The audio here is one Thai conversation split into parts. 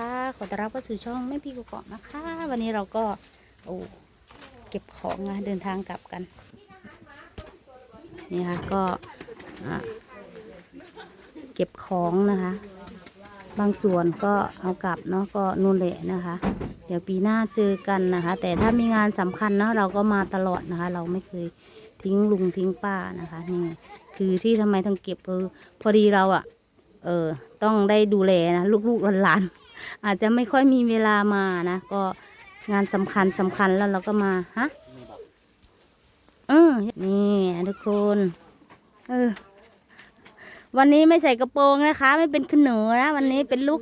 ค่ะขอต้อนรับเข้าสู่ช่องแม่พี่กุเกาะนะคะ วันนี้เราก็โอ้เก็บของนะเดินทางกลับกัน นี่ค่ะก็เก็บของนะคะ บางส่วนก็เอากลับเนาะก็นู่นแหละนะคะ เดี๋ยวปีหน้าเจอกันนะคะ แต่ถ้ามีงานสำคัญเนาะเราก็มาตลอดนะคะ เราไม่เคยทิ้งลุงทิ้งป้านะคะนี่คือที่ทำไมต้องเก็บเออพอดีเราอะ่ะ เออต้องได้ดูแลนะลูกๆหลานๆอาจจะไม่ค่อยมีเวลามานะก็งานสำคัญสำคัญแล้วเราก็มาฮะเออนี่ทุกคนเออวันนี้ไม่ใส่กระโปรงนะคะ ไม่เป็นขนหนูนะวันนี้เป็นลูก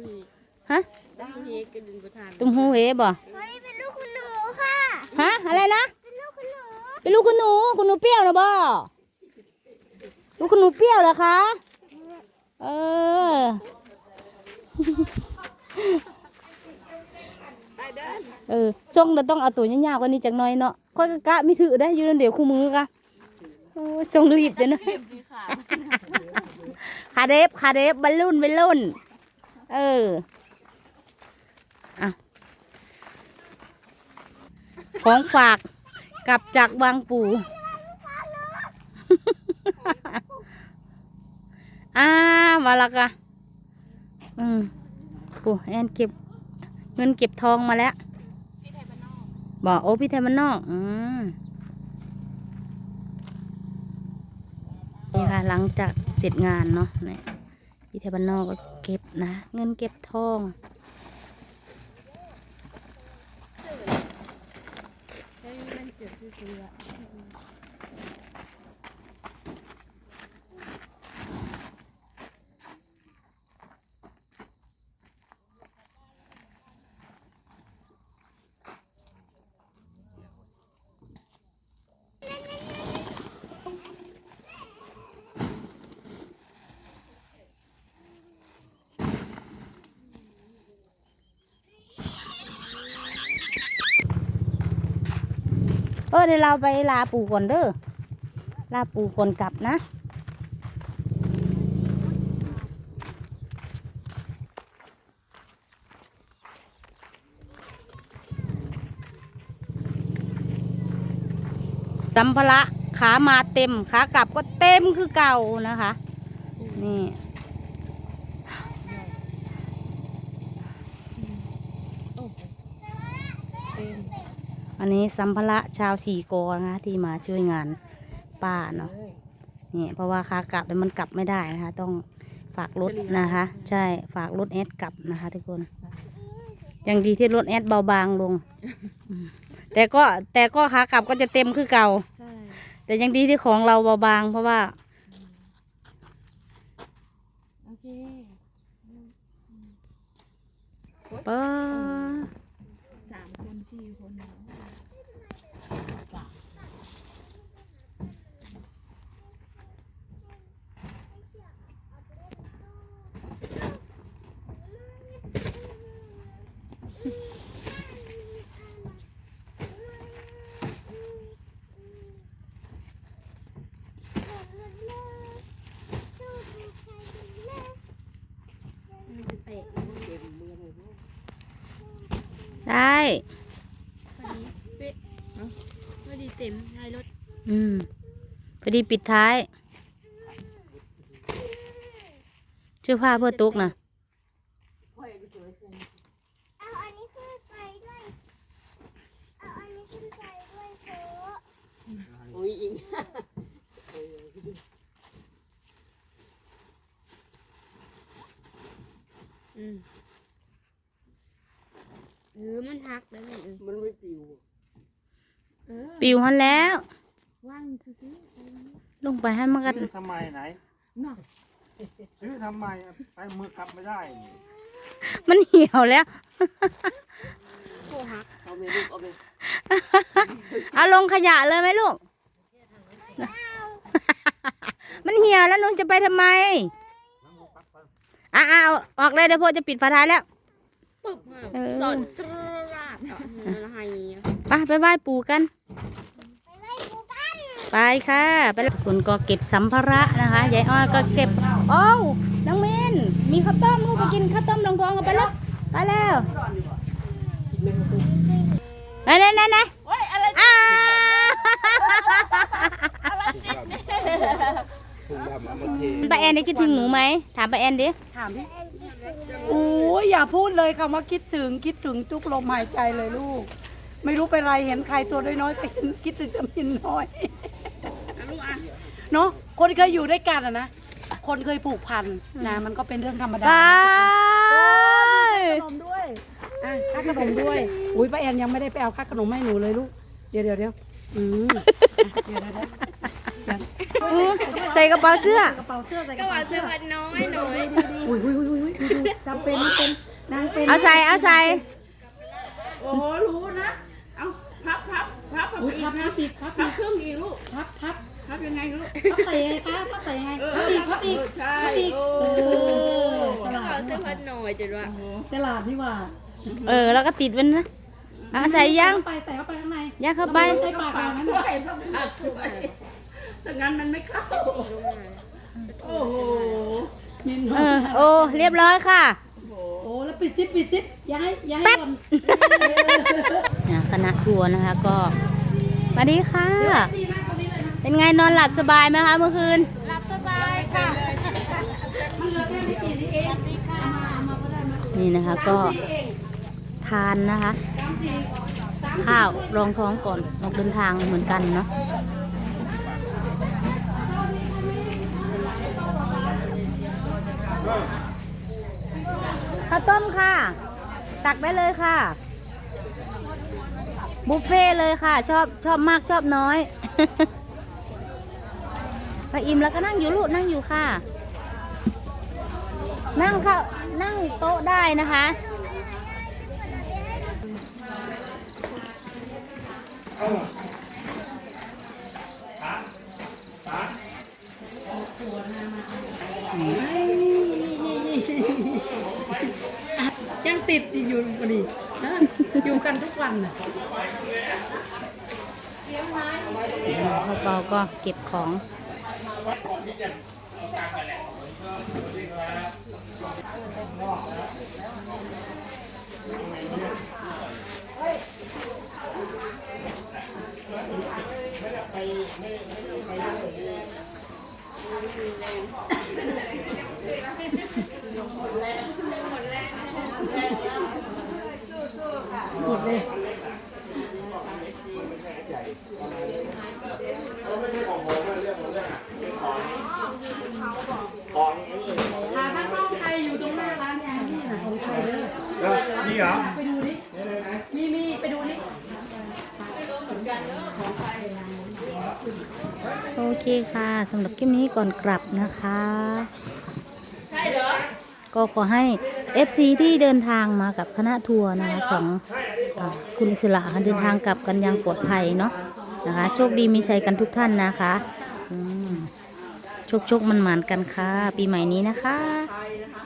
ฮะได้เฮกระดินประทานตุ้มหูเวบ่เฮ้ยเป็นลูกคุณหนูค่ะฮะอะไรนะเป็นลูกคุณหนูเป็นลูกคุณหนูคุณหนูเปรี้ยวนะบ่ลูกคุณหนูเปรี้ยวเหรอคะ เออ เออทรงเราต้องเอาตัวยาวๆกว่านี้จักหน่อยเนาะค่อยกะกะไม่ถือได้อยู่นั่นเดี๋ยวคู่มือกะโอ้ยทรงรีบเดี๋ยวนะดีค่ะคาเดฟคาเดฟบอลลูนบอลลูนเอออะของฝากกลับจากบางปู อ่ามาและกะอืมปูแอนเก็บ เงินเก็บทองมาแล้วบอกโอ้พี่ไทยมันนอก อืมนี่ค่ะหลังจากเสร็จงานเนาะเนี่ยพี่ไทยบ้านนอกก็เก็บนะ เงินเก็บทอง เออเดี๋ยวเราไปลาปูก่อนเด้อลาปูก่อนกลับนะสัมภาระขามาเต็มขากลับก็เต็มคือเก่านะคะ นี่ โอ้เต็ม อันนี้สัมภาระชาวสี่กอนะคะที่มาช่วยงานป้าเนาะเลยนี่เพราะว่าขากลับแล้วมันกลับไม่ได้นะคะ ต้องฝากรถนะคะ ใช่ฝากรถแอดกลับนะคะ ทุกคนยังดีที่รถแอดเบาบางลงอืมแต่ก็แต่ก็ขากลับก็จะเต็มคือเก่าใช่แต่ยังดีที่ของเราเบาบางเพราะว่าโอเคเปิ้ลสามคนสี่คนเนาะได้ พอดีเป๊ะเนาะพอดี เต็มท้ายรถอืมพอดีปิดท้าย ชื่อผ้าเพื่อตุกนะเอาอันนี้ขึ้นไปด้วยเอาอันนี้ขึ้นไปด้วยเถอะโอ้ยอิงอืมเออมันหักแล้วนี่เออมันไม่ปิวเออ ปิวหันแล้ว ว่างซื้อๆไปมันลงไปให้มันกันซื้อทำไมไหนเนาะซื้อทำไมไปมือกลับไม่ได้นี่มันเหี่ยวแล้วโคหักเอาไปลูกเอาไปเอาลงขยะเลยไหมลูก มันเหี่ยวแล้วหนูจะไปทำไมอะเอาออกเลยเดี๋ยวพ่อจะปิดฝาท้ายแล้วปึ๊บเออสอนตราดเนาะอะไรไปไปไหว้ปู่กันไปไล่ปูกัน ไปค่ะไปแล้วคุณก็เก็บสัมภาระนะคะยายอ้อยก็เก็บโอ้าวน้องมินมีข้าวต้มลูกไปกินข้าวต้มลงพองกันไปลูกไปเร็วไหนไหนไหนไหนอ้าถุงดำเอามาเทป้าแอนได้คิดถึงหนูไหมถามป้าแอนดิถามดิโอ้ยอย่าพูดเลยคำว่าคิดถึงคิดถึงทุกลมหายใจเลยลูก ไม่รู้เป็นไรเห็นใครตัวน้อยๆแต่คิดถึงจะมินน้อย เนาะคนเคยอยู่ด้วยกันอะนะคนเคยผูกพันนะมันก็เป็นเรื่องธรรมดาไปขนมด้วยอะค่าขนมด้วยอุ้ยป้าแอนยังไม่ได้ไปเอาค่าขนมให้หนูเลยลูกเดี๋ยวเดี๋ยวเดี๋ยวอืมอะเดี๋ยวเดี๋ยวเดี๋ยวอืมใส่กระเป๋าเสื้อ กระเป๋าเสื้อใส่กก็ระว่าเป๋าซื้เสื้ออวันน้อยหน่อยอุ้ยอุ้ยอุ้ยอุ้ยดูดูจำเป็นไม่เป็นนางเป็นเอาใส่เอาใส่โอ้โหรู้นะเอาพับพับพับพับอุ้ยอีพักบนะพับอีกพับพัอีบกครึ่งอีกลูกพับพับ พับยังไงลูกพับใส่ยังไงคะพับใส่ยังไงพับอีกพับอีกใช่พับอีกโอ้เออฉก็ลาว่าดซื้อวันน้อยจนว่าฉลาดนี่หว่าเออ แล้วก็ติดมันนะเอาใส่ยังไปใส่เข้าไปข้างในยัดเข้าไปใช้ปากอย่างนั้นด้น่ะวยต้องพับด้วยถ้างั้นมันไม่เข้าโอ้โหมินเออโอ้เรียบร้อยค่ะโอ้แล้วปิดซิปปิดซิปอย่าให้อย่าให้หล่นอะคณะทัวร์นะคะก็สวัสดีค่ะ เป็นไงนอนหลับสบายไหมคะเมื่อคืนมันเหลือแค่ไม่กี่นี่เองเอามาเอามาก็ได้มานี่นะคะก็สี่เองทานนะคะสามสี่สามข้าวรองท้องก่อนออกเดินทางเหมือนกันเนาะข้าวต้มค่ะ ตักได้เลยค่ะ บุฟเฟ่ต์เลยค่ะ ชอบชอบมากชอบน้อย พออิ่มแล้วก็นั่งอยู่ลูกนั่งอยู่ค่ะ นั่งเข้านั่งโต๊ะได้นะคะ ยังติดอยู่พอดีนะอยู่กันทุกวันน่ะพ่อเปาก็เก็บของ วัดก่อนที่จะตามไปแหละผมดเลยหาทั้งน้องไทยอยู่ตรงหน้าร้านยางนี่นะของไทยเด้ อนี่เหรอ ไปดูดิมีมีไปดูดิโอเคค่ะสำหรับคลิปนี้ก่อนกลับนะคะ ก็ขอให้ FC ที่เดินทางมากับคณะทัวร์นะคะของอาคุณอิสระค่ะเดินทางกลับกันอยังปลอดภัยเนาะนะคะ โชคดีมีชัยกันทุกท่านนะคะอืมโชคโชคมันหมานๆกันค่ะ ปีใหม่นี้นะคะ